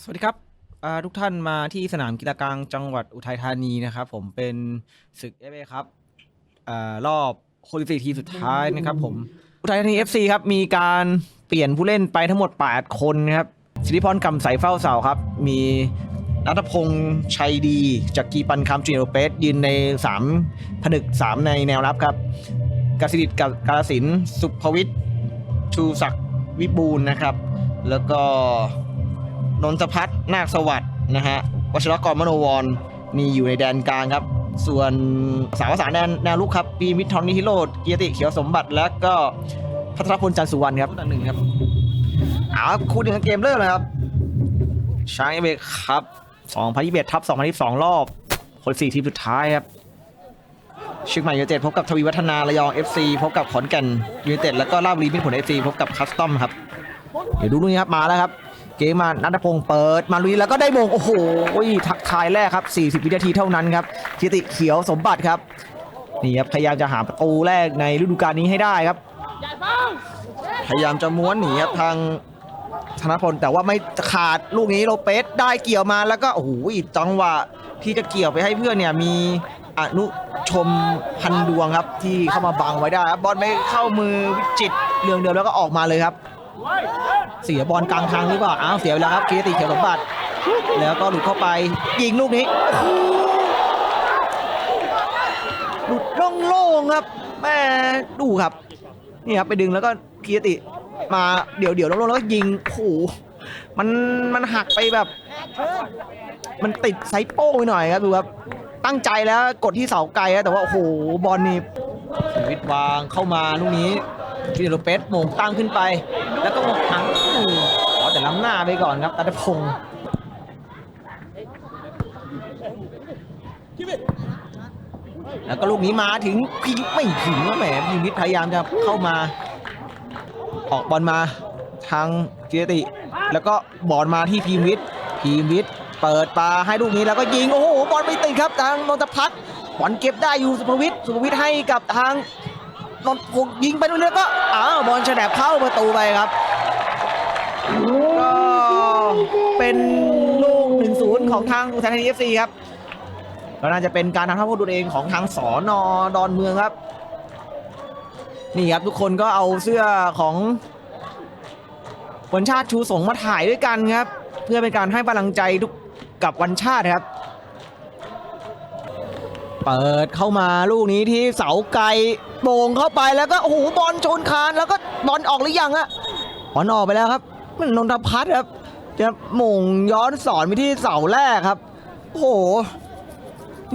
สวัสดีครับอ่าทุกท่านมาที่สนามกีฬากลางจังหวัดอุทัยธานีนะครับผมเป็นศึกเอฟเอครับอ่ารอบโคลิฟีทีมสุดท้ายนะครับผมอุทัยธานี FC ครับมีการเปลี่ยนผู้เล่นไปทั้งหมด 8 คนนะครับสิริพรกำใสเฝ้าเสาครับ มีนัทพงษ์ชัยดีจากกีปันคำจูเนียร์เปสยืนใน 3 ผนึก 3 ในแนวรับครับกสิดิตกับกาลสินธุ์สุภวิทย์ชูศักดิ์วิบูลย์นะครับ แล้วก็ นนทพัฒน์นาคสวัสด์นะฮะวชรกรมโนวรนี่อยู่ในแดนกลางครับ ส่วนสาวสารแนวแนวลุกครับ ปีมิทรทอนนิฮิโรดเกียรติเขียวสมบัติ แล้วก็พัทรพลจันทร์สุวรรณครับอันหนึ่งครับเอาครับคู่หนึ่งเกมเริ่มเลยครับช้างเอเบกครับ2021ทับ2022 รอบคนสี่ทีมสุดท้ายครับเชียงใหม่ยูไนเต็ดพบกับทวีวัฒนาระยอง FC พบกับขอนแก่นยูไนเต็ดแล้วก็ราชบุรีมิตรผล FC พบกับคัสตอมครับ เดี๋ยวดูนี่ครับมาแล้วครับ เกมมานัทพงศ์เปิดมาลุยแล้วก็ได้มงโอ้โหทักทายแรกครับ 40 วินาทีเท่านั้นครับกิติเขียวสมบัติครับนี่ครับพยายามจะหาประตูแรกในฤดูกาลนี้ให้ได้ครับ พยายามจะม้วนหนีครับทางธนพลแต่ว่าไม่ขาดลูกนี้โลเปสได้เกี่ยวมาแล้วก็โอ้โหจังหวะที่จะเกี่ยวไปให้เพื่อนเนี่ยมีอนุชมพันดวงครับที่เข้ามาบังไว้ได้ครับบอลไม่เข้ามือวิจิตเรืองเดียวแล้วก็ออกมาเลยครับ เสียบอลกลางทางหรือเปล่าอ้าวเสียไปแล้วครับเกียรติเขียวสมบัติ แล้วก็หลุดเข้าไปยิงลูกนี้หลุดโล่งๆครับแม่ดูครับนี่ครับไปดึงแล้วก็เกียรติมาเดี๋ยวเดี๋ยวโล่งๆแล้วก็ยิงโอ้โหมันมันหักไปแบบ มันติดไซโป้ไปหน่อยครับดูครับตั้งใจแล้วกดที่เสาไกลแต่ว่าโอ้โหบอลนี่ชีวิตวางเข้ามาลูกนี้ฟิลิปโลเปสโมงตั้งขึ้นไป แล้วก็มงทั้ง ขอแต่ล้ำหน้าไปก่อนครับตัตพงศ์แล้วก็ลูกนี้มาถึงพิงไม่ถึงแหมพิมิตรพยายามจะเข้ามา ออกบอลมาทางเกียรติ แล้วก็บอลมาที่พีมวิทย์พีมวิทย์เปิดปาให้ลูกนี้แล้วก็ยิง โอ้โห บอลไม่ติดครับ ทางนนทพัฒน์บอลเก็บได้อยู่สุภวิทย์สุภวิทย์ให้กับทางนนทพงศ์ยิงไปนู่นแล้วก็อ้าวบอลฉลับเข้าประตูไปครับ ก็เป็นลูก 1-0 ของทางอุทัยธานีเอฟซีครับก็น่าจะเป็นการทำท่าโทษตัวเองของทางสอนอดอนเมืองครับ นี่ครับทุกคนก็เอาเสื้อของวันชาติชูสงมาถ่ายด้วยกันครับ เพื่อเป็นการให้กำลังใจทุกกับวันชาติครับ เปิดเข้ามาลูกนี้ที่เสาไกลโป่งเข้าไปแล้วก็โอ้โหบอลชนคานแล้วก็บอลออกหรือยังอะบอลออกไปแล้วครับ มันนนทพัฒน์ครับจะหม่งย้อนสอนไปที่เสาแรกครับ โอ้โห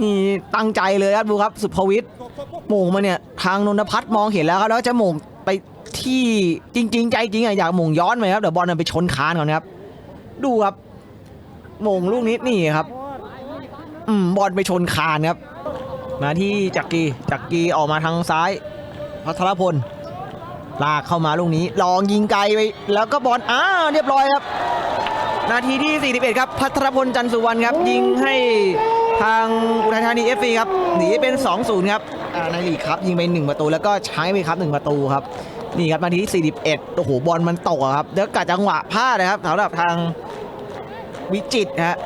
นี่ตั้งใจเลยครับดูครับ สุภวิทย์หม่งมาเนี่ยทางนนทพัฒน์มองเห็นแล้วครับแล้วจะหม่งไปที่จริง ๆ ใจจริงอะอยากหม่งย้อนไปครับเดี๋ยวบอลมันไปชนคานก่อนครับ ดูครับหม่งลูกนี้นี่ครับ อืมบอลไปชนคานครับ มาที่จักรีจักรีออกมาทางซ้ายพัทรพล ลากเข้ามาลูกนี้ ลองยิงไกลไป แล้วก็บอลอ่าเรียบร้อยครับ นาทีที่ 41 ครับ พัทรพลจันทร์สุวรรณครับ ยิงให้ทางอุทัยธานี FC ครับ หนีเป็น 2-0 ครับอ่าในลีกครับ ยิงไป 1 ประตู แล้วก็ใช้ไปครับ 1 ประตูครับ นี่ครับนาทีที่ 41 โอ้โห บอลมันตกครับ แล้วกัดจังหวะพลาดนะครับสำหรับทางวิจิตรฮะ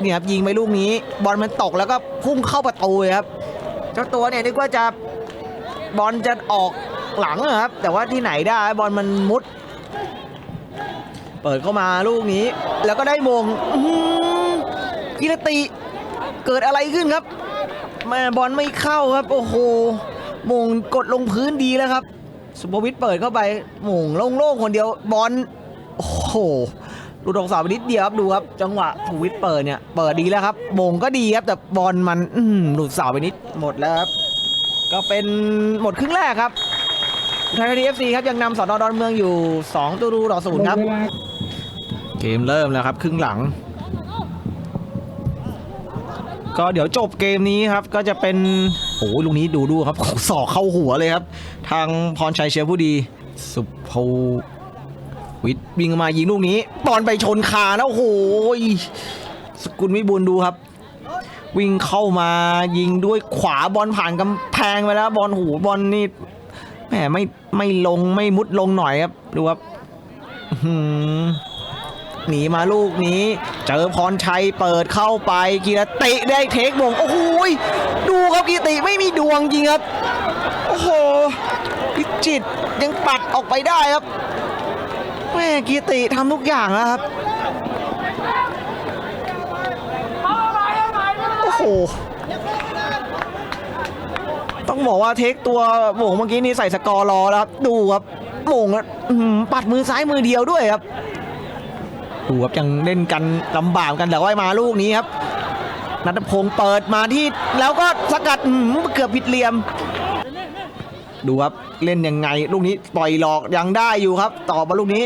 นี่ครับยิงไปลูกนี้ บอลมันตกแล้วก็พุ่งเข้าประตูครับ เจ้าตัวเนี่ยนึกว่าจะบอลจะออก หลังอะครับ แต่ว่าที่ไหนได้บอลมันมุด เปิดเข้ามาลูกนี้ แล้วก็ได้มงกิรติเกิดอะไรขึ้นครับแม่บอลไม่เข้าครับ โอ้โหมงกดลงพื้นดีแล้วครับ สุภวิทย์เปิดเข้าไปมงโล่งๆคนเดียวบอลโอ้โหหลุดออกเสาไปนิดเดียวครับดูครับ จังหวะสุภวิทย์เปิดเนี่ยเปิดดีแล้วครับมงก็ดีครับแต่บอลมันอื้อหือหลุดเสาไปนิดหมดแล้วครับก็เป็นหมดครึ่งแรกครับ ไทยทีเอฟซีครับยังนำสอนอดอนเมืองอยู่ 2ตัวรูต่อศูนย์ครับ เกมเริ่มแล้วครับ ครึ่งหลัง ก็เดี๋ยวจบเกมนี้ครับก็จะเป็นโอ้ลูกนี้ดูดูครับสอกเข้าหัวเลยครับ ทางพรชัยเชียร์ผู้ดี สุภวิทย์วิ่งมายิงลูกนี้บอลไปชนคาแล้วโอ้โหสกุลวิบูลดูครับ วิ่งเข้ามายิงด้วยขวาบอลผ่านกำแพงไปแล้วบอลหูบอลนี่ แหมไม่ไม่ลงไม่มุดลงหน่อยครับดูครับหหนีมาลูกนี้ เจอพรชัยเปิดเข้าไปกีรติได้เทคบงโอ้โหยดูครับกีรติไม่มีดวงจริงครับโอ้โหพิจิตยังปัดออกไปได้ครับแม่กีรติทำทุกอย่างแล้วครับโอ้โห ต้องบอกว่าเทคตัวโหมงเมื่อกี้นี่ใส่สกอร์รอแล้วครับดูครับโหมงปัดมือซ้ายมือเดียวด้วยครับดูครับยังเล่นกันลำบากกันแต่ว่ามาลูกนี้ครับนัทพงศ์เปิดมาที่แล้วก็สกัดเกือบผิดเหลี่ยม ดูครับเล่นยังไงลูกนี้ปล่อยหลอกยังได้อยู่ครับ ต่อมาลูกนี้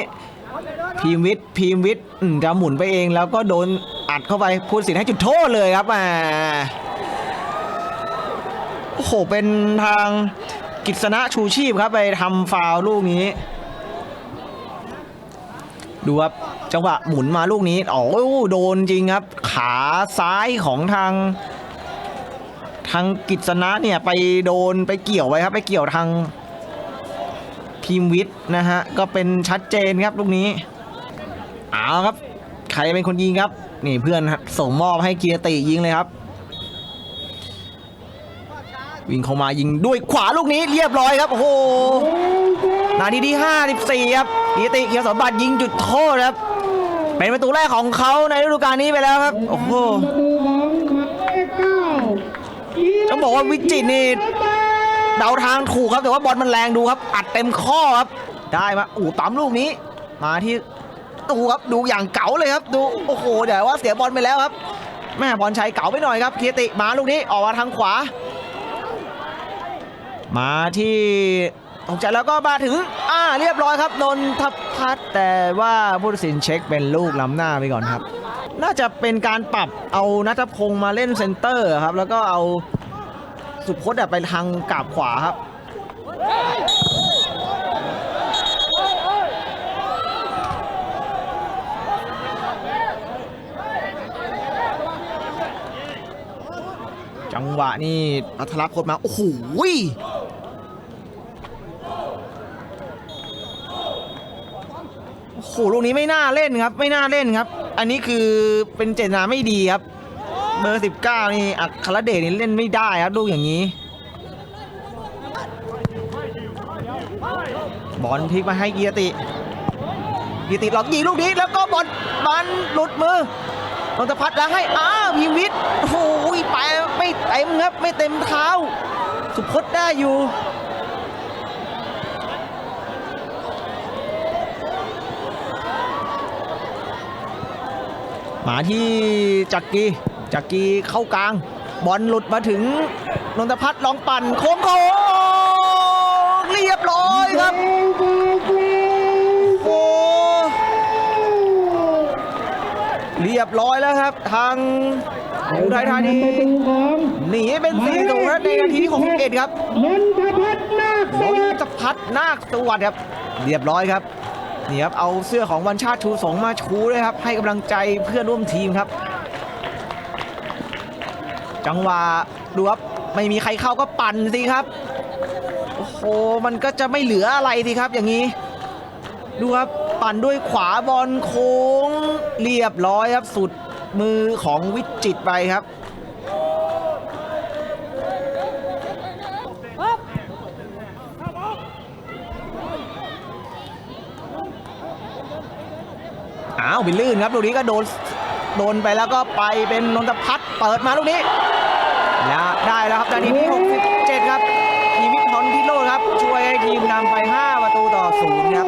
พีมวิทย์พีมวิทย์จะหมุนไปเองแล้วก็โดนอัดเข้าไปพูดสินให้จุดโทษเลยครับอ่า โอ้โห เป็นทางกิษณะชูชีพครับไปทำฟาวลูกนี้ ดูครับจังหวะหมุนมาลูกนี้โอ้โหโดนจริงครับ ขาซ้ายของทาง ทางกิษณะเนี่ยไปโดนไปเกี่ยวไว้ครับ ไปเกี่ยวทางพีมวิทย์นะฮะ ก็เป็นชัดเจนครับลูกนี้เอาครับ ใครเป็นคนยิงครับ นี่เพื่อนส่งมอบให้เกียรติยิงเลยครับ วิ่งเข้ามายิงด้วยขวาลูกนี้เรียบร้อยครับโอ้โหนาทีที่ 54 ครับเกียติเขียวสมบัติยิงจุดโทษครับ เป็นประตูแรกของเขาในฤดูกาลนี้ไปแล้วครับ โอ้โหต้องบอกว่าวิจิตนี่เดาทางถูกครับแต่ว่าบอลมันแรงดูครับ อัดเต็มข้อครับ ได้มาอู้ปั๊มลูกนี้ มาที่ดูครับดูอย่างเก๋าเลยครับ ดูโอ้โหเดี๋ยวว่าเสียบอลไปแล้วครับ แม่บอลชัยเก๋าไปหน่อยครับเคียติมาลูกนี้ออกมาทางขวา มาที่ตกใจแล้วก็มาถึง อ่า เรียบร้อยครับนนทพัฒน์แต่ว่าผู้ตัดสินเช็คเป็นลูกล้ำหน้าไปก่อนครับ น่าจะเป็นการปรับเอานัทพงศ์มาเล่นเซนเตอร์ครับ แล้วก็เอาสุพจน์ไปทางกาบขวาครับ จังหวะนี่อัธรักษ์โคตรมา โอ้โห โอ้โหลูกนี้ไม่น่าเล่นครับ ไม่น่าเล่นครับ อันนี้คือเป็นเจตนาไม่ดีครับ เบอร์ 19 นี่อัครเดชนี่เล่นไม่ได้ครับลูกอย่างนี้ บอลพลิกมาให้เกียรติเกียรติหลอกยิงลูกนี้แล้วก็บอลบอลหลุดมือนนทพัฒน์ล้างให้ อ้าวพิมวิทย์โอ้โหไปไม่เต็มครับ ไม่เต็มเท้า สุพจน์ได้อยู่ มาที่จักรีจักรีเข้ากลาง บอลหลุดมาถึงนนทพัฒน์ลองปั่นโค้งโค้งเรียบร้อยครับโอ้เรียบร้อยแล้วครับ ทางอุทัยธานีหนีเป็นสี่ตูแล้วในนาทีที่61ครับนนทพัฒน์นาคนสวันสทดิ์พัฒน์นาคสวัสดิ์ครับ เรียบร้อยครับ นี่ครับเอาเสื้อของวันชาติชูสงมาชูด้วยครับ ให้กำลังใจเพื่อนร่วมทีมครับ จังหวะดูครับไม่มีใครเข้าก็ปั่นสิครับโอ้โหมันก็จะไม่เหลืออะไรสิครับอย่างนี้ ดูครับปั่นด้วยขวาบอลโค้งเรียบร้อยครับสุดมือของวิจิตไปครับ อ้าวเป็นลื่นครับลูกนี้ก็โดนโดนไปแล้วก็ไปเป็นนนทพัฒน์เปิดมาลูกนี้แล้วได้แล้วครับนาทีที่67 ครับทีวิทย์พรพิโรจน์ครับ ช่วยให้ทีมนำไป 5 ประตูต่อศูนย์ครับ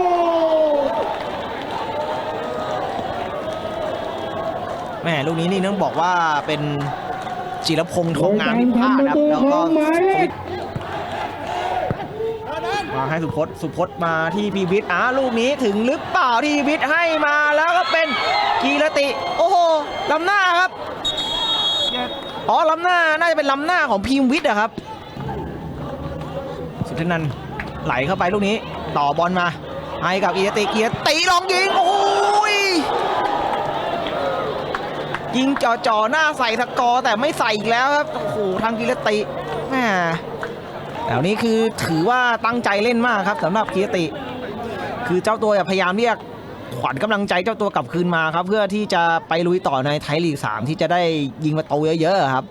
แม่ลูกนี้นี่ต้องบอกว่าเป็นจิรพงษ์ทองงามพิพาทครับแล้วก็ มาให้สุพจน์สุพจน์มาที่พีวิทย์อ่าลูกนี้ถึงหรือเปล่าที่พีวิทย์ให้มาแล้วก็เป็นกีรติ โอ้โหลำหน้าครับอ๋อลำหน้าน่าจะเป็นลำหน้าของพีมวิทย์อะครับ สุดท้ายนั้นไหลเข้าไปลูกนี้ ต่อบอลมา ให้กับกีรติกีรติลองยิงโอ้ยยิงจ่อๆหน้าใส่สกอร์แต่ไม่ใส่อีกแล้วครับโอ้โหทางกีรติแหม แล้วนี้คือถือว่าตั้งใจเล่นมากครับสำหรับกีติ คือเจ้าตัวพยายามเรียกขวัญกำลังใจเจ้าตัวกลับคืนมาครับ เพื่อที่จะไปลุยต่อในไทยลีก 3 ที่จะได้ยิงประตูเยอะๆครับ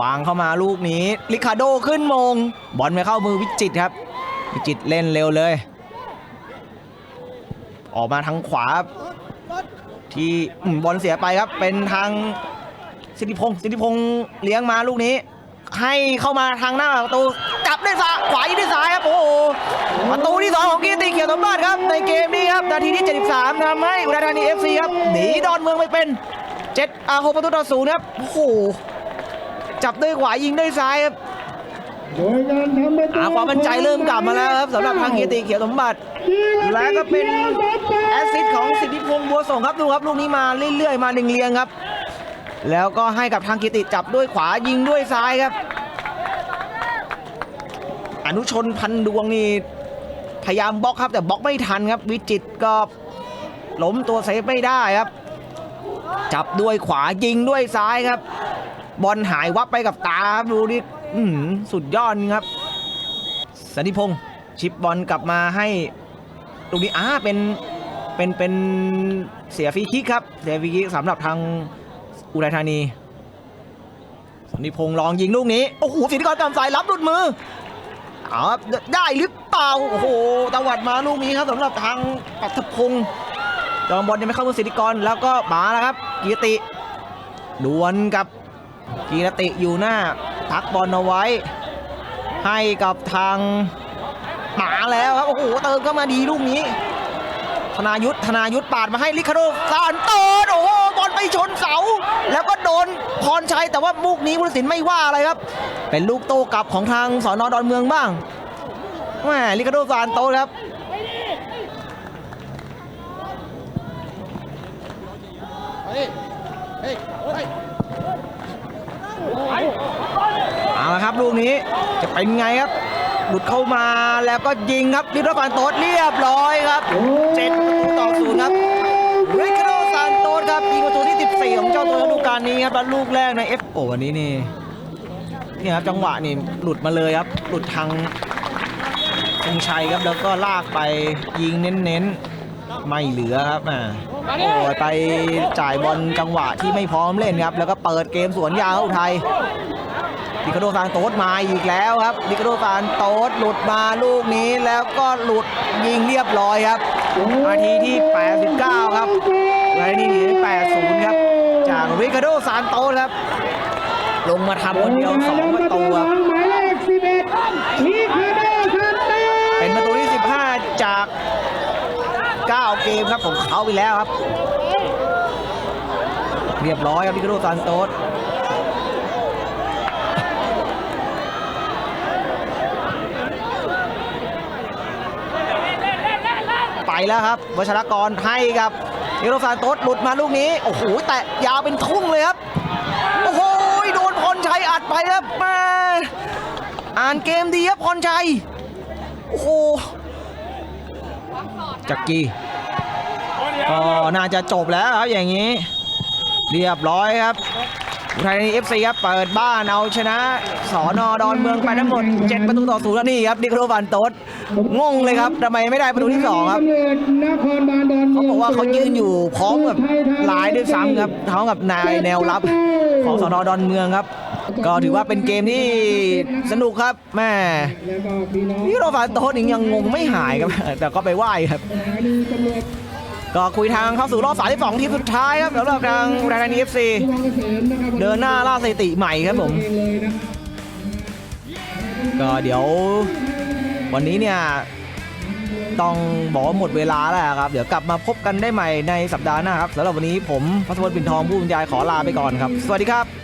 วางเข้ามาลูกนี้ลิคาโดขึ้นมง บอลไปเข้ามือวิจิตครับ วิจิตเล่นเร็วเลย ออกมาทางขวาที่บอลเสียไปครับเป็นทาง สิทธิพงศ์สิทธิพงศ์เลี้ยงมาลูกนี้ ให้เข้ามาทางหน้าประตูจับด้วยซ้ายขวายิงด้วยซ้ายครับโอ้โหประตูที่สองของกีติเขียวสมบัติครับในเกมนี้ครับนาทีที่ 73ทำให้อุดรธานีเอฟซีครับหนีดอนเมืองไปเป็น7อาหกประตูต่อศูนย์ครับโอ้โหจับด้วยขวายิงด้วยซ้ายครับโดยการทำประตูความมั่นใจเริ่มกลับมาแล้วครับสำหรับทางกีติเขียวสมบัติ และก็เป็นแอสซิสต์ของสิทธิพงศ์บัวส่งครับดูครับลูกนี้มาเรื่อยๆ มาหนึ่งเรียงครับ แล้วก็ให้กับทางกิติจับด้วยขวายิงด้วยซ้ายครับ อนุชนพันดวงนี่พยายามบล็อกครับแต่บล็อกไม่ทันครับ วิจิตก็ล้มตัวเซฟไม่ได้ครับ จับด้วยขวายิงด้วยซ้ายครับ บอลหายวับไปกับตาครับดูดิสุดยอดครับสันติพงศ์ชิปบอลกลับมาให้ตรงนี้อ่าเป็นเป็นเป็นเสียฟรีคิกครับ เสียฟรีคิกสำหรับทาง อุทัยธานีสันติพงศ์ลองยิงลูกนี้ โอ้โหสิทธิกรกำสายรับหลุดมืออาได้หรือเปล่า โอ้โหตวัดมาลูกนี้ครับสำหรับทางปัทพงศ์จอมบอลยังไม่เข้ามือสิทธิกรแล้วก็มาแล้วครับกีรติดวลกับกีรติอยู่หน้าพักบอลเอาไว้ ให้กับทางหมาแล้วครับ โอ้โหเติมเข้ามาดีลูกนี้ ธนายุทธธนายุทธปาดมาให้ลิคาโดซานโตนโอ้โห ไปชนเสา แล้วก็โดนพรชัยแต่ว่าลูกนี้ผู้ตัดสินไม่ว่าอะไรครับ เป็นลูกโต้กลับของทางสอนอดอนเมืองบ้างแหมลิคาโดซานโตครับเอาละครับลูกนี้จะเป็นไงครับหลุดเข้ามาแล้วก็ยิงครับลิโรฟานโตสเรียบร้อยครับเจ็ดประตูต่อศูนย์ครับ ครับยิงประตูที่ 14 ของเจ้าตัวฤดูกาลนี้ครับแล้วลูกแรกในเอฟโอวันนี้นี่นี่ครับจังหวะนี่หลุดมาเลยครับ หลุดทางธงชัยครับแล้วก็ลากไปยิงเน้นๆ ไม่เหลือครับอ่าโอ้ยไปจ่ายบอลจังหวะที่ไม่พร้อมเล่นครับ แล้วก็เปิดเกมสวนยาวอุทัยดิคาโดซานโต๊ดมาอีกแล้วครับ ดิคาโดซานโต๊ดหลุดมาลูกนี้แล้วก็หลุดยิงเรียบร้อยครับนาทีที่ 89 ครับนาทีที่ จากริคาโดซานโต๊ดครับ ลงมาทำคนเดียว2ประตูครับหมายเลขสิบเอ็ดลิคาโดซันเต้เป็นประตูที่15จาก9เกมครับของเขาไปแล้วครับ เรียบร้อยครับดิคาโดซานโต๊ดไปแล้วครับวชรกรให้กับ เอโรซานโตสหลุดมาลูกนี้ โอ้โห แตะยาวเป็นทุ่งเลยครับ โอ้โห โดนพรชัยอัดไปครับมาอ่านเกมดีครับพรชัย โอ้โห จักกี้ก็น่าจะจบแล้วครับอย่างนี้ เรียบร้อยครับอุทัยธานีเอฟซีครับเปิดบ้านเอาชนะสอนอดอนเมืองไปทั้งหมด 7 ประตูต่อศูนย์แล้วนี่ครับดิโคโรวันโตส งงเลยครับทำไมไม่ได้ประตูที่2ครับนครบาลดอนเขาบอกว่าเขายืนอยู่พร้อมกับหลายด้วยซ้ำครับพร้อมกับนายแนวรับของสอนอดอนเมืองครับ ก็ถือว่าเป็นเกมที่สนุกครับแม่แล้วก็พี่น้องดิโคโรวันโตสยังงงไม่หายครับ แต่ก็ไปไหว้ครับ ก็คุยทางเข้าสู่รอบ32ทีมสุดท้ายครับสำหรับทางอุทัยธานีเอฟซีเดินหน้าล่าสถิติใหม่ครับผมก็เดี๋ยว วันนี้เนี่ยต้องบอกว่าหมดเวลาแล้วครับ เดี๋ยวกลับมาพบกันได้ใหม่ในสัปดาห์หน้าครับสำหรับวันนี้ผมพัทวัฒน์ปิ่นทองผู้บรรยายขอลาไปก่อนครับ สวัสดีครับ